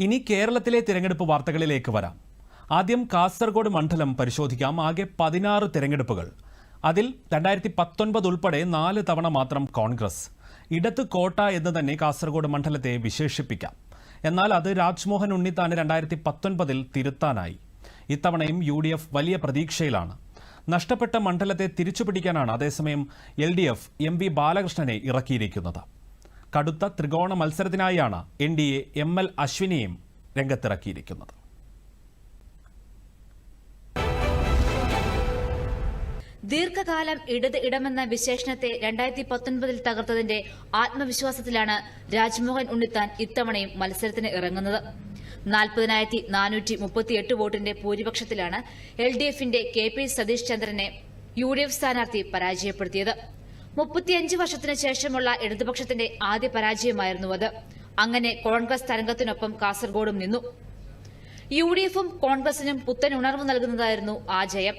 ഇനി കേരളത്തിലെ തിരഞ്ഞെടുപ്പ് വാർത്തകളിലേക്ക് വരാം. ആദ്യം കാസർഗോഡ് മണ്ഡലം പരിശോധിക്കാം. ആകെ പതിനാറ് തിരഞ്ഞെടുപ്പുകൾ. അതിൽ രണ്ടായിരത്തി പത്തൊൻപത് ഉൾപ്പെടെ നാല് തവണ മാത്രം കോൺഗ്രസ്. ഇടത്ത് കോട്ട എന്ന് തന്നെ കാസർഗോഡ് മണ്ഡലത്തെ വിശേഷിപ്പിക്കാം. എന്നാൽ അത് രാജ്മോഹൻ ഉണ്ണിത്താന് രണ്ടായിരത്തി പത്തൊൻപതിൽ തിരുത്താനായി. ഇത്തവണയും യു ഡി എഫ് വലിയ പ്രതീക്ഷയിലാണ്. നഷ്ടപ്പെട്ട മണ്ഡലത്തെ തിരിച്ചുപിടിക്കാനാണ് അതേസമയം L D F M V ബാലകൃഷ്ണനെ ഇറക്കിയിരിക്കുന്നത്. കടുത്ത ത്രികോണ മത്സരത്തിനായാണ് N D A M L അശ്വിനെയും രംഗത്തിറക്കിയിരിക്കുന്നത്. ദീർഘകാലം ഇടത് ഇടമെന്ന വിശേഷണത്തെ രണ്ടായിരത്തി പത്തൊൻപതിൽ തകർത്തതിന്റെ ആത്മവിശ്വാസത്തിലാണ് രാജ്മോഹൻ ഉണ്ണിത്താൻ ഇത്തവണയും മത്സരത്തിന് ഇറങ്ങുന്നത്. നാൽപ്പതിനായിരത്തി നാനൂറ്റി മുപ്പത്തിയെട്ട് വോട്ടിന്റെ ഭൂരിപക്ഷത്തിലാണ് എൽ ഡി എഫിന്റെ കെ പി സതീഷ് ചന്ദ്രനെ യു ഡി എഫ് സ്ഥാനാർത്ഥി പരാജയപ്പെടുത്തിയത്. മുപ്പത്തിയഞ്ച് വർഷത്തിനു ശേഷമുള്ള ഇടതുപക്ഷത്തിന്റെ ആദ്യ പരാജയമായിരുന്നു അത്. അങ്ങനെ കോൺഗ്രസ് തരംഗത്തിനൊപ്പം കാസർഗോഡും നിന്നു. യു ഡി എഫും കോൺഗ്രസിനും പുത്തൻ ഉണർവ് നൽകുന്നതായിരുന്നു ആ ജയം.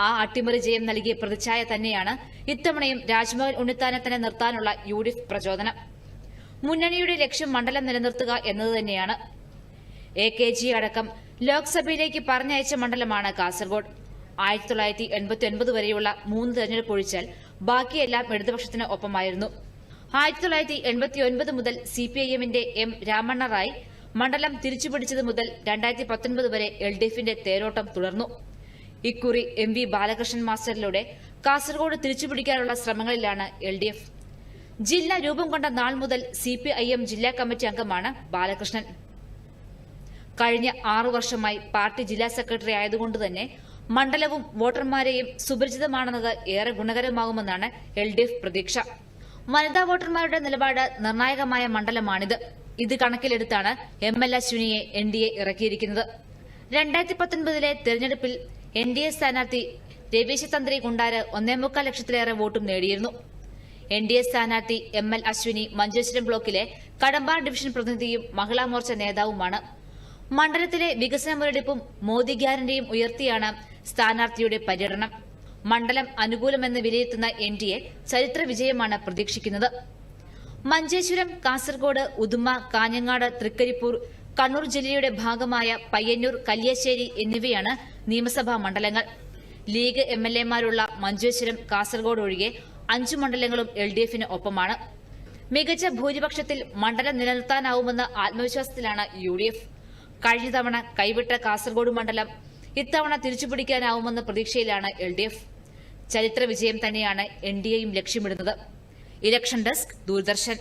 ആ അട്ടിമറി ജയം നൽകിയ പ്രതിച്ഛായ തന്നെയാണ് ഇത്തവണയും രാജ്മോഹൻ ഉണ്ണിത്താനെ തന്നെ നിർത്താനുള്ള യു ഡി എഫ് പ്രചോദനം. മുന്നണിയുടെ ലക്ഷ്യം മണ്ഡലം നിലനിർത്തുക എന്നത് തന്നെയാണ്. എ കെ ജി അടക്കം ലോക്സഭയിലേക്ക് പറഞ്ഞയച്ച മണ്ഡലമാണ് കാസർഗോഡ്. ആയിരത്തി തൊള്ളായിരത്തി എൺപത്തി ഒൻപത് വരെയുള്ള മൂന്ന് തെരഞ്ഞെടുപ്പ് ഒഴിച്ചാൽ ബാക്കിയെല്ലാം ഇടതുപക്ഷത്തിന് ഒപ്പമായിരുന്നു. ആയിരത്തി തൊള്ളായിരത്തി എൺപത്തി ഒൻപത് മുതൽ സി പി ഐ എമ്മിന്റെ എം രാമണ്ണ റായ് മണ്ഡലം തിരിച്ചുപിടിച്ചത് മുതൽ രണ്ടായിരത്തി പത്തൊൻപത് വരെ എൽ ഡി എഫിന്റെ തേരോട്ടം തുടർന്നു. ഇക്കുറി എം വി ബാലകൃഷ്ണൻ മാസ്റ്ററിലൂടെ കാസർഗോഡ് തിരിച്ചുപിടിക്കാനുള്ള ശ്രമങ്ങളിലാണ് എൽ ഡി എഫ്. ജില്ല രൂപം കൊണ്ട നാൾ മുതൽ സി പി ഐ എം ജില്ലാ കമ്മിറ്റി അംഗമാണ് ബാലകൃഷ്ണൻ. കഴിഞ്ഞ ആറു വർഷമായി പാർട്ടി ജില്ലാ സെക്രട്ടറി ആയതുകൊണ്ട് തന്നെ മണ്ഡലവും വോട്ടർമാരെയും സുപരിചിതമാണെന്നത് ഏറെ ഗുണകരമാകുമെന്നാണ് എൽ പ്രതീക്ഷ. വനിതാ വോട്ടർമാരുടെ നിലപാട് നിർണായകമായ മണ്ഡലമാണിത്. ഇത് കണക്കിലെടുത്താണ് എം എൽ അശ്വിനിയെ എൻ ഡി എ ഇറക്കിയിരിക്കുന്നത്. രണ്ടായിരത്തി പത്തൊൻപതിലെ തെരഞ്ഞെടുപ്പിൽ എൻ ഡി എ സ്ഥാനാർത്ഥി രവീശ തന്ത്രി കുണ്ടാര് ഒന്നേമുക്കാൽ ലക്ഷത്തിലേറെ വോട്ടും നേടിയിരുന്നു. എൻ ഡി എ സ്ഥാനാർത്ഥി എം എൽ അശ്വിനി മഞ്ചേശ്വരം ബ്ലോക്കിലെ കടമ്പാർ ഡിവിഷൻ പ്രതിനിധിയും മഹിളാ മോർച്ച നേതാവുമാണ്. മണ്ഡലത്തിലെ വികസന മുരടിപ്പും മോദി ഗ്യാരണ്ടിയും ഉയർത്തിയാണ് സ്ഥാനാർത്ഥിയുടെ പര്യടനം. മണ്ഡലം അനുകൂലമെന്ന് വിലയിരുത്തുന്ന എൻ ഡി എ ചരിത്ര വിജയമാണ് പ്രതീക്ഷിക്കുന്നത്. മഞ്ചേശ്വരം കാസർഗോഡ് ഉദുമ കാഞ്ഞങ്ങാട് തൃക്കരിപ്പൂർ കണ്ണൂർ ജില്ലയുടെ ഭാഗമായ പയ്യന്നൂർ കല്യാശ്ശേരി എന്നിവയാണ് നിയമസഭാ മണ്ഡലങ്ങൾ. ലീഗ് എം എൽ എമാരുള്ള മഞ്ചേശ്വരം കാസർഗോഡ് ഒഴികെ അഞ്ചു മണ്ഡലങ്ങളും എൽ ഡി എഫിന് ഒപ്പമാണ്. മികച്ച ഭൂരിപക്ഷത്തിൽ മണ്ഡലം നിലനിർത്താനാവുമെന്ന ആത്മവിശ്വാസത്തിലാണ് യു ഡി എഫ്. കഴിഞ്ഞ തവണ കൈവിട്ട കാസർഗോഡ് മണ്ഡലം ഇത്തവണ തിരിച്ചുപിടിക്കാനാവുമെന്ന പ്രതീക്ഷയിലാണ് എൽ ഡി എഫ്. ചരിത്ര വിജയം തന്നെയാണ് എൻ ഡി എയും ലക്ഷ്യമിടുന്നത്. Election desk Doordarshan.